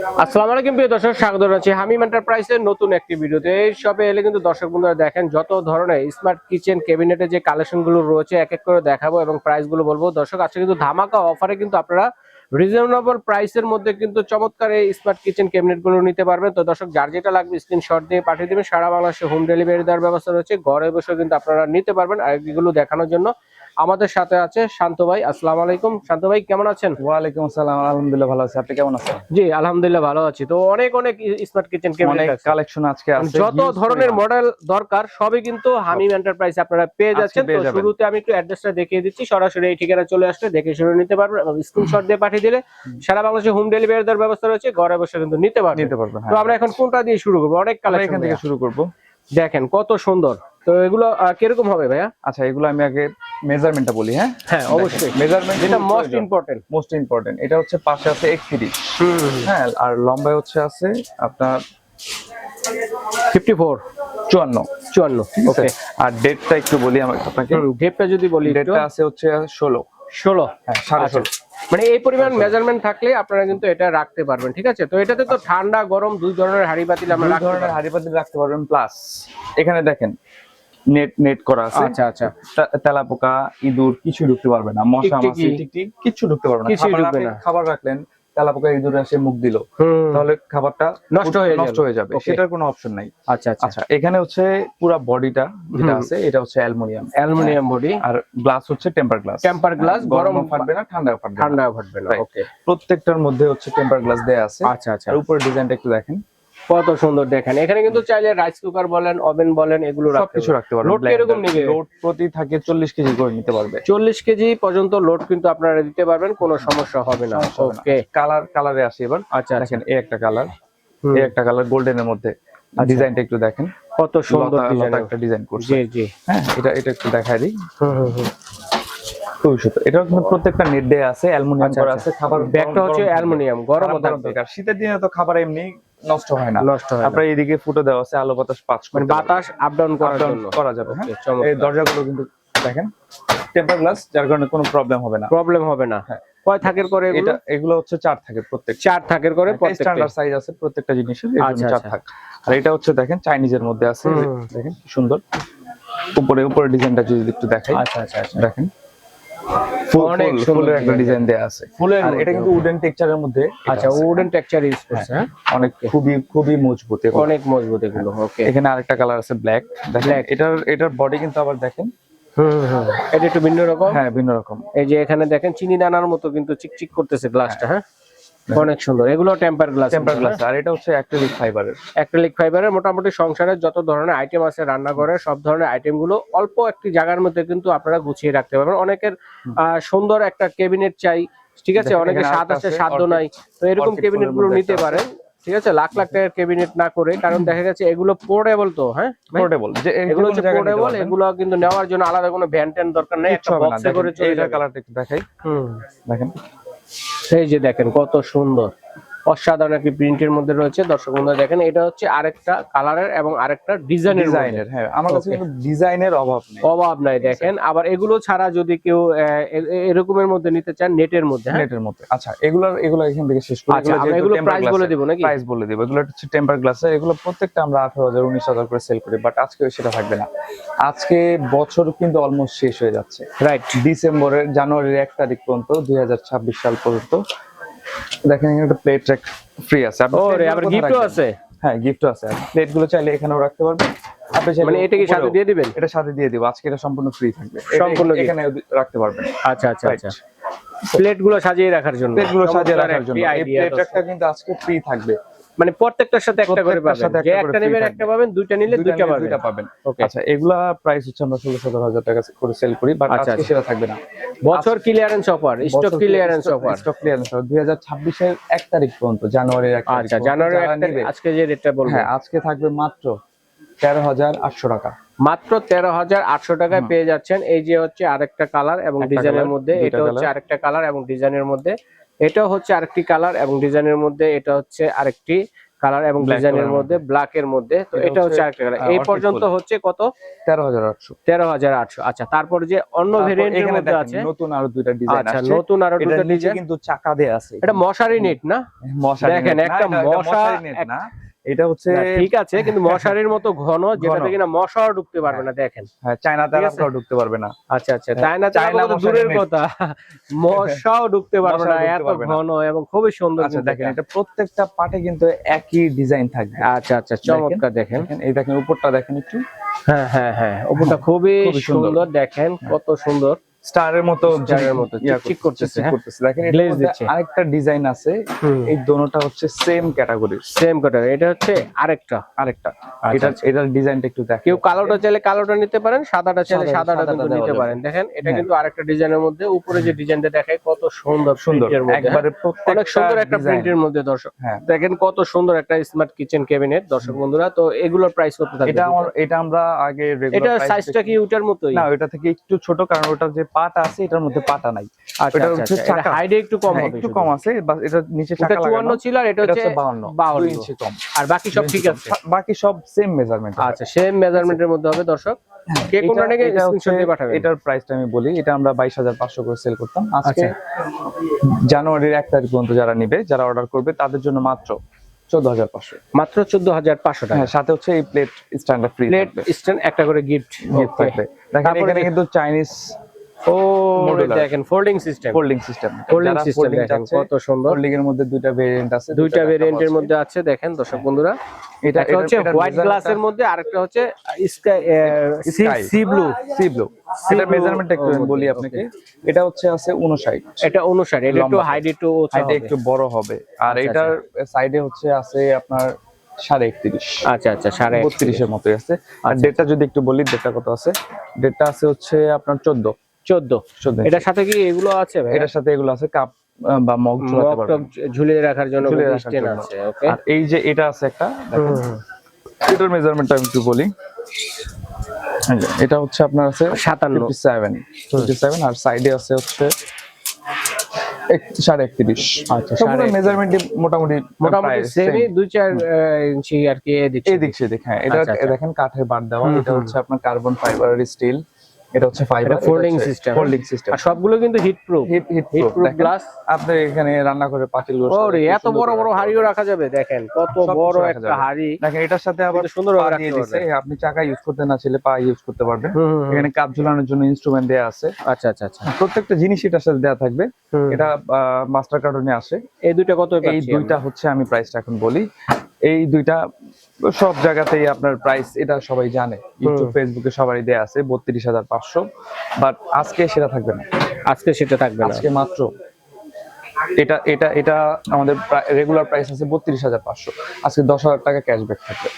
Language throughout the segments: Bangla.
আসসালামু আলাইকুম প্রিয় দর্শক, স্বাগত জানাচ্ছি হামিম এন্টারপ্রাইজের নতুন একটি ভিডিওতে। এই শপে এলে কিন্তু দর্শক বন্ধুরা দেখেন যত ধরনের স্মার্ট কিচেন ক্যাবিনেটের যে কালেকশনগুলো রয়েছে, এক এক করে দেখাবো এবং প্রাইসগুলো বলব। দর্শক, আজকে কিন্তু ধামাকা অফারে কিন্তু আপনারা রিজনেবল প্রাইসের মধ্যে কিন্তু চমৎকার এই স্মার্ট কিচেন ক্যাবিনেটগুলো নিতে পারবেন। তো দর্শক যার যেটা লাগবে স্ক্রিনশট দিয়ে পাঠিয়ে দেবেন। সারা বাংলাদেশে হোম ডেলিভারি দেওয়ার ব্যবস্থা রয়েছে। ঘরে বসে কিন্তু আপনারা নিতে পারবেন আর এগুলো দেখানোর জন্য। আমাদের সাথে আছে শান্ত ভাই। আসসালামু আলাইকুম। শান্ত ভাই কেমন আছেন? ওয়ালাইকুম আসসালাম। আলহামদুলিল্লাহ ভালো আছি। আপনি কেমন আছেন? জি আলহামদুলিল্লাহ ভালো আছি। তো অনেক অনেক স্মার্ট কিচেন অনেক কালেকশন আজকে আছে। যত ধরনের মডেল দরকার সবই কিন্তু হামিম এন্টারপ্রাইজ আপনারা পেয়ে যাচ্ছেন। তো শুরুতে আমি একটু অ্যাড্রেসটা দেখিয়ে দিচ্ছি। সরাসরি এই ঠিকানা চলে আসলে দেখে শুনে নিতে পারবেন এবং স্ক্রিনশট দিয়ে পাঠিয়ে দিলে সারা বাংলাদেশে হোম ডেলিভারি দেওয়ার ব্যবস্থা রয়েছে ঘরে বসে কিন্তু নিতে পারবেন নিতে পারবেন তো হ্যাঁ আমরা এখন কোনটা দিয়ে শুরু করব? অনেক কালেকশন এখান থেকে শুরু করব। দেখেন কত সুন্দর। তো এগুলো কীরকম হবে ভাইয়া? আচ্ছা এগুলো আমি আগে মেজারমেন্টটা বলি হ্যাঁ? হ্যাঁ অবশ্যই। মেজারমেন্ট যেটা মোস্ট ইম্পর্টেন্ট মোস্ট ইম্পর্টেন্ট এটা হচ্ছে পাশে আছে 31 হ্যাঁ আর লম্বায় হচ্ছে আছে আপনার ফিফটি ফোর 54 চুয়ান্ন ওকে আর ডেটটা একটু বলি আমার আপনাকে। ডেপটা যদি বলি ডেটটা আছে হচ্ছে 16 ষোলো? হ্যাঁ সাড়ে আচ্ছা। 16 মানে এই পরিমাণ মেজারমেন্ট থাকলে আপনারা কিন্তু এটা রাখতে পারবেন ঠিক আছে? তো এটাতে তো ঠান্ডা গরম দুই ধরনের হাড়ি পাতিল আমরা দুই ধরনের হাড়ি পাতিল রাখতে পারবেন প্লাস এখানে দেখেন নেট নেট করা আছে। আচ্ছা আচ্ছা। তেলাপোকা ইঁদুর কিছু ঢুকতে পারবে না মশা। মাছি টিকটিক কিছু ঢুকতে পারবে না। খাবার রাখলেন তেলাপোকা ইঁদুর এসে মুখ দিল তাহলে খাবারটা নষ্ট হয়ে নষ্ট হয়ে যাবে সেটার কোনো অপশন নাই। আচ্ছা আচ্ছা। আচ্ছা এখানে হচ্ছে পুরো বডিটা যেটা আছে এটা হচ্ছে অ্যালুমিনিয়াম। অ্যালুমিনিয়াম বডি আর গ্লাস হচ্ছে টেম্পার গ্লাস টেম্পার গ্লাস গরম গরম ফাটবে না ঠান্ডা ফাটবে ঠান্ডা ফাটবে না ওকে প্রত্যেকটার মধ্যে হচ্ছে টেম্পার গ্লাস দেয়া আছে। আচ্ছা আচ্ছা। আর উপরে ডিজাইনটা একটু দেখেন। কত সুন্দর দেখেন। এখানে কিন্তু চাইলে রাইস কুকার বলেন ওভেন বলেন এগুলো সবকিছু রাখতে পারবেন লোড কীরকম নিবে? লোড প্রতি থাকে চল্লিশ কেজি করে নিতে পারবে। চল্লিশ কেজি পর্যন্ত লোড কিন্তু আপনারা দিতে পারবেন কোনো সমস্যা হবে না। ওকে কালার কালারে আসি এবার। আচ্ছা আচ্ছা। দেখেন এই একটা কালার। এই একটা কালার গোল্ডেনের মধ্যে। ডিজাইনটা একটু দেখেন। কত সুন্দর ডিজাইন। একটা ডিজাইন করছে। জি জি। হ্যাঁ এটা এটা একটু দেখাই দিই। খুবই সুন্দর। এটা কিন্তু প্রত্যেকটা নেট দেয়া আছে অ্যালুমিনিয়াম আচ্ছা, করা আচ্ছা। আছে খাবার ব্যাগটা হচ্ছে অ্যালুমিনিয়াম গরম গরম গরম শীতের দিনে তো খাবার এমনি নষ্ট হয় না। নষ্ট হয় আপনার এইদিকে ফুটো দেওয়া আছে আলো বাতাস পাঁচ মানে বাতাস আপ ডাউন করার জন্য। করা যাবে হ্যাঁ। এই দরজাগুলো কিন্তু দেখেন টেম্পার গ্লাস যার কারণে কোনো প্রবলেম হবে না। প্রবলেম হবে না। হ্যাঁ। কয় থাকের করে এটা এগুলো হচ্ছে চার থাকে প্রত্যেক। চার থাকের করে প্রত্যেকটা স্ট্যান্ডার্ড সাইজ আছে প্রত্যেকটা জিনিসের আচ্ছা, চার আচ্ছা। থাক। আর এটা হচ্ছে দেখেন চাইনিজের মধ্যে আছে। দেখেন সুন্দর। উপরে উপরে ডিজাইনটা যদি একটু দেখাই। আচ্ছা আচ্ছা আচ্ছা। দেখেন। অনেক সুন্দর একটা ডিজাইন দেয়া আছে। ফুলের আর এটা কিন্তু উডেন টেক্সচারের মধ্যে আচ্ছা উডেন টেক্সচার ইউজ করছে হ্যাঁ অনেক খুবই খুবই মজবুত অনেক মজবুত এগুলো ওকে এখানে আরেকটা কালার আছে ব্ল্যাক দেখেন। এটার এটার বডি কিন্তু আবার দেখেন। হুম হুম এটা একটু ভিন্ন রকম? হ্যাঁ ভিন্ন রকম। এই যে এখানে দেখেন চিনি দানার মতো কিন্তু চিকচিক করতেছে গ্লাসটা হ্যাঁ? অনেক সুন্দর। এগুলো টেম্পার গ্লাস টেম্পার গ্লাস আর এটা হচ্ছে অ্যাক্রিলিক ফাইবারের অ্যাক্রিলিক ফাইবারের মোটামুটি সংসারের যত ধরনের আইটেম আছে রান্নাঘরে সব ধরনের আইটেমগুলো অল্প একটি জায়গার মধ্যে কিন্তু আপনারা গুছিয়ে রাখতে পারবেন। অনেকের সুন্দর একটা ক্যাবিনেট চাই ঠিক আছে? অনেকের স্বাদ আছে সাধ্য নাই। তো এরকম ক্যাবিনেটগুলো নিতে পারেন ঠিক আছে? লাখ লাখ টাকার ক্যাবিনেট না করে কারণ দেখা গেছে এগুলো পোর্টেবল তো হ্যাঁ? পোর্টেবল যে এগুলো হচ্ছে পোর্টেবল এগুলো কিন্তু নেওয়ার জন্য আলাদা কোনো ভ্যান ট্যান দরকার নেই একটা বক্সে করে চলে যাবে। কালারটা দেখাই। হুম। দেখেন। এই যে দেখেন কত সুন্দর। অসাধারণ একটি প্রিন্টের মধ্যে রয়েছে। দর্শক বন্ধুরা দেখেন এটা হচ্ছে আরেকটা কালারের এবং আরেকটা ডিজাইনের ডিজাইনের হ্যাঁ। আমার কাছে কিন্তু ডিজাইনের অভাব নেই। অভাব নাই দেখেন। আবার এগুলো ছাড়া যদি কেউ এরকমের মধ্যে নিতে চান নেটের মধ্যে হ্যাঁ? নেটের মধ্যে। আচ্ছা এগুলোর এগুলো এখান থেকে শেষ করি। আচ্ছা আমরা এগুলো প্রাইস বলে দিব নাকি? প্রাইস বলে দিব। এগুলো হচ্ছে টেম্পার গ্লাসে এগুলো প্রত্যেকটা আমরা আঠারো হাজার উনিশ হাজার করে সেল করি বাট আজকে সেটা থাকবে না। আজকে বছর কিন্তু অলমোস্ট শেষ হয়ে যাচ্ছে। রাইট ডিসেম্বরের জানুয়ারির এক তারিখ পর্যন্ত দুই হাজার ছাব্বিশ সাল পর্যন্ত দেখেন এখানে একটা প্লেট ফ্রি আছে। আপনি ও আবার গিফটও আছে? হ্যাঁ গিফটও আছে। প্লেটগুলো চাইলে এখানেও রাখতে পারবেন। আপনি চাইলে মানে এটা কি সাথে দিয়ে দিবেন? এটা সাথে দিয়ে দিব। আজকে এটা সম্পূর্ণ ফ্রি থাকবে। সম্পূর্ণ এখানে রাখতে পারবেন। আচ্ছা আচ্ছা আচ্ছা। প্লেটগুলো সাজিয়ে রাখার জন্য। প্লেটগুলো সাজিয়ে রাখার জন্য। এই প্লেট রেকটা কিন্তু আজকে ফ্রি থাকবে। মানে প্রত্যেকটার সাথে একটা করে পাবেন। যে একটা নেবেন একটা পাবেন দুইটা নিলে দুইটা পাবেন। দুইটা পাবেন। ওকে। আচ্ছা এগুলা প্রাইস হচ্ছে আমরা ষোলো সতেরো হাজার টাকা করে সেল করি বাট আচ্ছা, আজকে আচ্ছা। সেটা থাকবে না। বছর clearance offer stock clearance offer stock clearance দুই হাজার ছাব্বিশের এক তারিখ পর্যন্ত জানুয়ারির এক তারিখ আচ্ছা পর্যন্ত জানুয়ারি যারা একটা নিবে, আজকে যে রেটটা বলব। হ্যাঁ আজকে থাকবে মাত্র তেরো হাজার আটশো টাকা। মাত্র তেরো হাজার আটশো টাকায় পেয়ে যাচ্ছেন। এই যে হচ্ছে আরেকটা কালার এবং ডিজাইনের মধ্যে এটা হচ্ছে আরেকটা কালার এবং ডিজাইনের মধ্যে এটাও হচ্ছে আরেকটি কালার এবং ডিজাইনের মধ্যে এটা হচ্ছে আরেকটি কালার এবং ডিজাইনের মধ্যে ব্ল্যাক এর মধ্যে। তো এটা এটা হচ্ছে আরেকটি আরেকটা কালার এই পর্যন্ত হচ্ছে কত? তেরো হাজার আটশো। তেরো হাজার আটশো। আচ্ছা তারপর যে অন্য ভেরিয়েন্টের এখানে মধ্যে আছে। নতুন আরও দুইটা ডিজাইন আছে আচ্ছা নতুন আরও দুইটা নিচে ডিজাইন কিন্তু চাকা দেয়া আছে। এটা মশারি নেট না? মশারি দেখেন, একটা এটা- এটা মশা মশারি নেট না। এটা হচ্ছে ঠিক আছে কিন্তু মশারির মতো ঘন যেটাতে। কিনা মশাও ঢুকতে পারবে না দেখেন। হ্যাঁ চায়না তারা ঢুকতে পারবে না। আচ্ছা আচ্ছা হ্যাঁ, চায়না চায়না দূরের কথা। মশাও ঢুকতে পারবে না এত ঘন এবং খুবই সুন্দর আচ্ছা দেখেন এটা। প্রত্যেকটা পাটে কিন্তু একই ডিজাইন থাকবে। আচ্ছা আচ্ছা চমৎকার দেখেন। এই দেখেন উপরটা দেখেন একটু। হ্যাঁ হ্যাঁ হ্যাঁ ওপরটা খুবই। সুন্দর দেখেন কত সুন্দর। স্টারের মতো স্টারের মতো চিকচিক করতেছে, হ্যাঁ। করতেছে। দেখেন দিচ্ছে। আরেকটা ডিজাইন আছে এই দোনোটা হচ্ছে সেম ক্যাটাগরির সেম কাটার এটা হচ্ছে আরেকটা। আরেকটা। আচ্ছা, এটা আচ্ছা। এটার ডিজাইনটা একটু দেখেন। কেউ কালোটা চাইলে কালোটা নিতে পারেন সাদাটা চাইলে সাদাটা কিন্তু নিতে পারেন। দেখেন এটা হ্যাঁ। কিন্তু আরেকটা ডিজাইনের মধ্যে উপরে যে ডিজাইনটা দেখায় কত সুন্দর সুন্দর। একবারে অনেক সুন্দর একটা। প্রিন্টের মধ্যে দর্শক। হ্যাঁ। দেখেন কত সুন্দর একটা স্মার্ট কিচেন ক্যাবিনেট দর্শক বন্ধুরা। তো এগুলোর প্রাইস কত থাকবে? এটা আমার এটা আমরা আগে regular এটা সাইজটা কি ওটার মতোই? না ওটা থেকে একটু ছোট কারণ ওটা যে পাটা আছে এটার মধ্যে পাটা নাই। আচ্ছা এটা আচ্ছা হচ্ছে আচ্ছা চাকা। হাইডে একটু কম হ্যাঁ, হবে একটু কম আছে এটা নিচে ওটা চাকা 54 ছিল আর এটা এটা হচ্ছে হচ্ছে 52 52 ইঞ্চি কম। আর বাকি সব ঠিক আছে? বাকি সব সেম মেজারমেন্ট আচ্ছা সেম মেজারমেন্টের মধ্যে হবে দর্শক। কে কোনটা নাকি স্ক্রিনশট দিয়ে পাঠাবেন। এটার প্রাইসটা আমি বলি। এটা আমরা বাইশ হাজার পাঁচশো করে সেল করতাম আজকে। আচ্ছা। জানুয়ারির এক তারিখ পর্যন্ত যারা নিবে যারা অর্ডার করবে তাদের জন্য মাত্র চোদ্দ হাজার পাঁচশো। মাত্র 14500 টাকা। হ্যাঁ সাথে হচ্ছে এই plate standard free plate stand একটা করে গিফট গিফট থাকবে। দেখেন তারপরে এখানে কিন্তু চাইনিজ ও দেখেন folding system folding system folding system দেখেন কত সুন্দর। ফোল্ডিং এর মধ্যে দুইটা ভেরিয়েন্ট আছে দুইটা ভেরিয়েন্টের মধ্যে আছে দেখেন দর্শক বন্ধুরা। এটা একটা হচ্ছে হোয়াইট গ্লাসের মধ্যে আরেকটা হচ্ছে sky sea blue sea blue এটা মেজারমেন্ট একটু বলি আপনাকে। এটা হচ্ছে আছে 59 এটা এটা একটু। হাইট একটু বড় হবে। আর আচ্ছা, এটার সাইডে হচ্ছে আছে আপনার সাড়ে একত্রিশ। আচ্ছা আচ্ছা সাড়ে বত্রিশের মতোই আছে। আর আচ্ছা। ডেটটা যদি একটু বলি ডেটটা কত আছে? ডেটটা আছে হচ্ছে আপনার চোদ্দ। চোদ্দ। এটার সাথে কি এগুলো আছে ভাই এটার সাথে এগুলো আছে কাপ বা মগ ঝুলাতে পারবেন। ঝুলিয়ে রাখার জন্য স্ট্যান্ড। আছে ওকে আর এই যে এটা আছে একটা এটার মেজারমেন্টটা আমি একটু বলি। এটা হচ্ছে আপনার আছে সাতান্ন। ফিফটি সেভেন ফিফটি সেভেন আর সাইডে আছে হচ্ছে সাড়ে একত্রিশ। আচ্ছা, মেজারমেন্ট মোটামুটি মোটামুটি সেমই দুই চার ইঞ্চি আর কি এদিক এদিক সেদিক হ্যাঁ। এটা আচ্ছা, আচ্ছা। দেখেন কাঠের বার দেওয়া। এটা হচ্ছে আপনার কার্বন ফাইবারের স্টিল এটা হচ্ছে fibre folding system, folding system আর সবগুলো কিন্তু heat proof heat heat proof glass আপনি এখানে রান্না করে পাতিল ওরে এত বড় বড় হাড়িও রাখা যাবে দেখেন কত বড় একটা হাড়ি। দেখেন এটার সাথে আবার সুন্দরভাবে দিয়ে পারবেন। আপনি চাকা ইউজ করতে না চাইলে পা ইউজ করতে পারবেন। এখানে কাপ ঝুলানোর জন্য ইনস্ট্রুমেন্ট দেয়া আছে। আচ্ছা আচ্ছা আচ্ছা। প্রত্যেকটা জিনিস এটার সাথে দেয়া থাকবে। এটা মাস্টার কার্টনে আসে। এই দুইটা কত এই দুইটা হচ্ছে আমি প্রাইসটা এখন বলি। এই দুইটা সব জায়গাতেই আপনার প্রাইস এটা সবাই জানে। ইউটিউব ফেসবুকে সবারই দেয়া আছে বত্রিশ হাজার পাঁচশো। বাট আজকে সেটা থাকবে না। আজকে সেটা থাকবে না। আজকে মাত্র। এটা এটা এটা আমাদের রেগুলার প্রাইস আছে বত্রিশ হাজার পাঁচশো। আজকে দশ হাজার টাকা ক্যাশব্যাক থাকবে।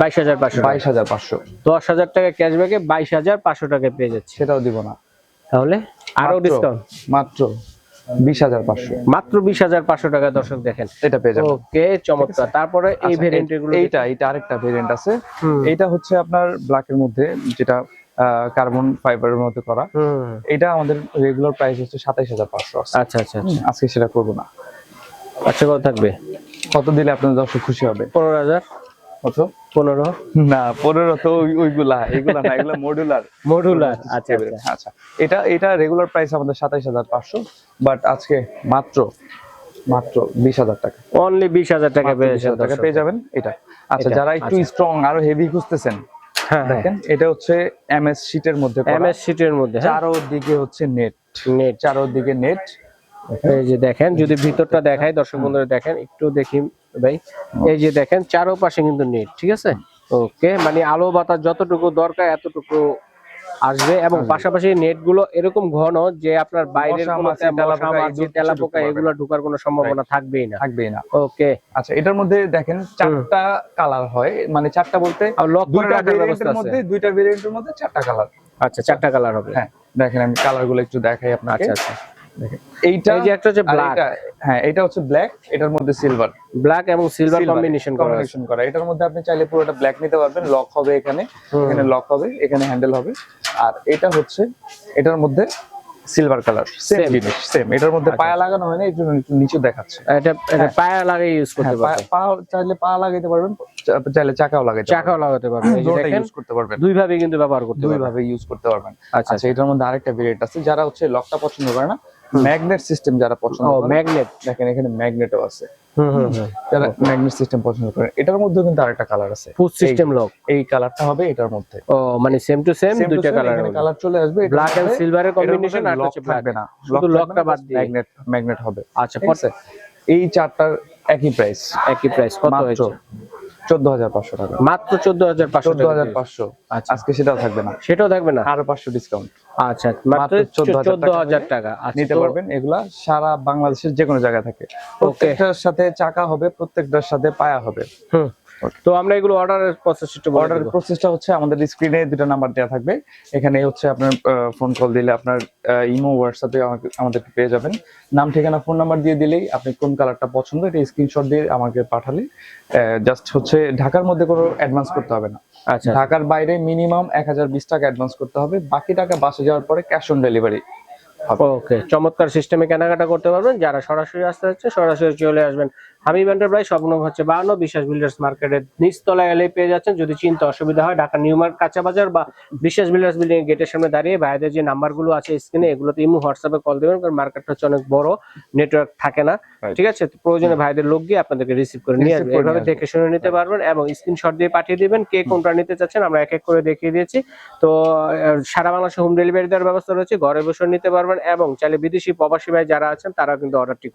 বাইশ হাজার পাঁচশো। বাইশ হাজার পাঁচশো। দশ হাজার টাকা ক্যাশব্যাকে বাইশ হাজার পাঁচশো টাকা পেয়ে যাচ্ছে। সেটাও দিব না। তাহলে আরও ডিসকাউন্ট মাত্র। বিশ হাজার পাঁচশো। মাত্র বিশ হাজার পাঁচশো টাকা দর্শক দেখেন। এটা পেয়ে যাবেন। ওকে চমৎকার। তারপরে এই আচ্ছা, ভেরিয়েন্টগুলো এইটা এইটা আরেকটা ভেরিয়েন্ট আছে। হুম। হচ্ছে আপনার ব্ল্যাকের মধ্যে যেটা কার্বন ফাইবারের মধ্যে করা। এটা আমাদের রেগুলার প্রাইস হচ্ছে সাতাইশ হাজার পাঁচশো আচ্ছা আচ্ছা আচ্ছা। আজকে সেটা করব না। আচ্ছা কত থাকবে? কত দিলে আপনার দর্শক খুশি হবে? পনেরো হাজার। কত? পনেরো? না পনেরো তো ওইগুলা এগুলা না এগুলা মডুলার মডুলার আচ্ছা আচ্ছা আচ্ছা। এটা এটা রেগুলার প্রাইস আমাদের সাতাইশ হাজার পাঁচশো বাট আজকে মাত্র মাত্র বিশ হাজার টাকা। অনলি বিশ হাজার টাকা মাত্র পেয়ে 20,000 টাকা পেয়ে যাবেন এটা। আচ্ছা যারা একটু আচ্ছা। স্ট্রং আরও হেভি খুঁজতেছেন হ্যাঁ দেখেন এটা হচ্ছে এমএস শীটের মধ্যে। এমএস সিটের মধ্যে হ্যাঁ। চারোদিকে হচ্ছে নেট নেট চারোদিকে নেট এই যে দেখেন যদি ভিতরটা দেখাই দর্শক বন্ধুরা দেখেন একটু দেখি ভাই এই যে দেখেন চারোপাশে কিন্তু নেট ঠিক আছে? ওকে মানে আলো বাতাস যতটুকু দরকার এতটুকু আসবে এবং পাশাপাশি নেটগুলো এরকম ঘন যে আপনার বাইরের এগুলো ঢোকার কোনো সম্ভাবনা থাকবেই না। থাকবেই না। ওকে আচ্ছা এটার মধ্যে দেখেন চারটা কালার হয় মানে চারটা বলতে আর দুইটা ব্যবস্থা ভেরিয়েন্টের মধ্যে দুইটা ভেরিয়েন্টের মধ্যে চারটা কালার আচ্ছা চারটা কালার হবে। হ্যাঁ দেখেন আমি কালারগুলো একটু দেখাই আপনাকে। আচ্ছা আচ্ছা। এইটা এই যে একটা হচ্ছে। এটা- হ্যাঁ এটা হচ্ছে ব্ল্যাক এটার মধ্যে সিলভার ব্ল্যাক এবং সিলভার কম্বিনেশন করা কম্বিনেশন করা। এটার মধ্যে আপনি চাইলে পুরোটা ব্ল্যাক নিতে পারবেন। লক হবে এখানে এখানে লক হবে এখানে হ্যান্ডেল হবে। আর এটা হচ্ছে এটার মধ্যে সিলভার কালার সেম জিনিস সেম এটার মধ্যে আচ্ছা। পায়া লাগানো হয় না এই জন্য একটু নিচে দেখাচ্ছে। এটা এটা পায়া লাগিয়ে ইউজ করতে হ্যাঁ, পারবেন। পা চাইলে পা লাগাইতে পারবেন চাইলে চাকাও লাগাইতে চাকাও লাগাতে পারবেন। ইউজ করতে পারবেন। দুই ভাবে কিন্তু ব্যবহার করতে দুই পারবেন। ভাবে ইউজ করতে পারবেন। আচ্ছা আচ্ছা এটার মধ্যে আরেকটা ভেরিয়েন্ট আছে যারা হচ্ছে লকটা পছন্দ করে না ম্যাগনেট সিস্টেম যারা পছন্দ করে ম্যাগনেট। দেখেন এখানে ম্যাগনেটও আছে। যারা ম্যাগনেট সিস্টেম পছন্দ করে এটার মধ্যেও কিন্তু আরেকটা কালার আছে। Push system lock. এই কালারটা হবে এটার মধ্যে। ও মানে সেম টু সেম দুইটা কালার এখানে কালার চলে আসবে ব্ল্যাক এন্ড সিলভারের কম্বিনেশন আর হচ্ছে থাকবে না। শুধু লকটা বাদ দিয়ে। ম্যাগনেট ম্যাগনেট হবে। আচ্ছা আছে? এই চারটার একই প্রাইস একই প্রাইস কত হয়েছে? চোদ্দ হাজার পাঁচশো টাকা। মাত্র চোদ্দ হাজার পাঁচশো চোদ্দ হাজার পাঁচশো। আচ্ছা। আজকে সেটাও থাকবে না। সেটাও থাকবে না? আরও পাঁচশো ডিসকাউন্ট আচ্ছা মাত্র মাত্র 14,000 চোদ্দ হাজার টাকা। আচ্ছা, নিতে পারবেন। এগুলা সারা বাংলাদেশের যে কোনো জায়গায় থাকে। প্রত্যেকটার সাথে চাকা হবে প্রত্যেকটার সাথে পায়া হবে। হুম। তো আমরা এগুলো অর্ডারের প্রসেস একটু বলে অর্ডার প্রসেসটা হচ্ছে আমাদের স্ক্রিনে দুটো নাম্বার দেওয়া থাকবে। এখানে হচ্ছে আপনার ফোন কল দিলে আপনার ইমো হোয়াটসঅ্যাপে আমাদেরকে পেয়ে যাবেন। নাম ঠিকানা ফোন নাম্বার দিয়ে দিলেই আপনি কোন কালারটা পছন্দ এটা স্ক্রিনশট দিয়ে আমাকে পাঠালে জাস্ট হচ্ছে ঢাকার মধ্যে কোনো অ্যাডভান্স করতে হবে না। আচ্ছা। ঢাকার বাইরে মিনিমাম এক হাজার বিশ টাকা অ্যাডভান্স করতে হবে। বাকি টাকা বাসে যাওয়ার পরে ক্যাশ অন ডেলিভারি ওকে চমৎকার সিস্টেমে কেনাকাটা করতে পারবেন। যারা সরাসরি আসতে যাচ্ছে সরাসরি চলে আসবেন। হামিম এন্টারপ্রাইজ স্বপ্ন হচ্ছে বাহান্ন। বিশ্বাস বিল্ডার্স মার্কেটের নিচতলায় এলে পেয়ে যাচ্ছেন। যদি চিন্তা অসুবিধা হয় ঢাকা নিউ মার্কেট কাঁচা বাজার বা বিশ্বাস বিল্ডার্স বিল্ডিং গেটের সামনে দাঁড়িয়ে ভাইদের যে নাম্বারগুলো আছে স্ক্রিনে এগুলোতে ইমো হোয়াটসঅ্যাপে কল দেবেন কারণ মার্কেটটা হচ্ছে অনেক বড় নেটওয়ার্ক থাকে না। ঠিক আছে? প্রয়োজনে ভাইদের লোক গিয়ে আপনাদেরকে রিসিভ করে নিয়ে আসবে। এভাবে দেখে শুনে নিতে পারবেন এবং স্ক্রিনশট দিয়ে পাঠিয়ে দিবেন কে কোনটা নিতে চাচ্ছেন আমরা এক এক করে দেখিয়ে দিয়েছি। তো সারা বাংলাদেশে হোম ডেলিভারি দেওয়ার ব্যবস্থা রয়েছে। ঘরে বসে নিতে পারবেন এবং চাইলে বিদেশি প্রবাসী ভাই যারা আছেন তারা কিন্তু অর্ডারটি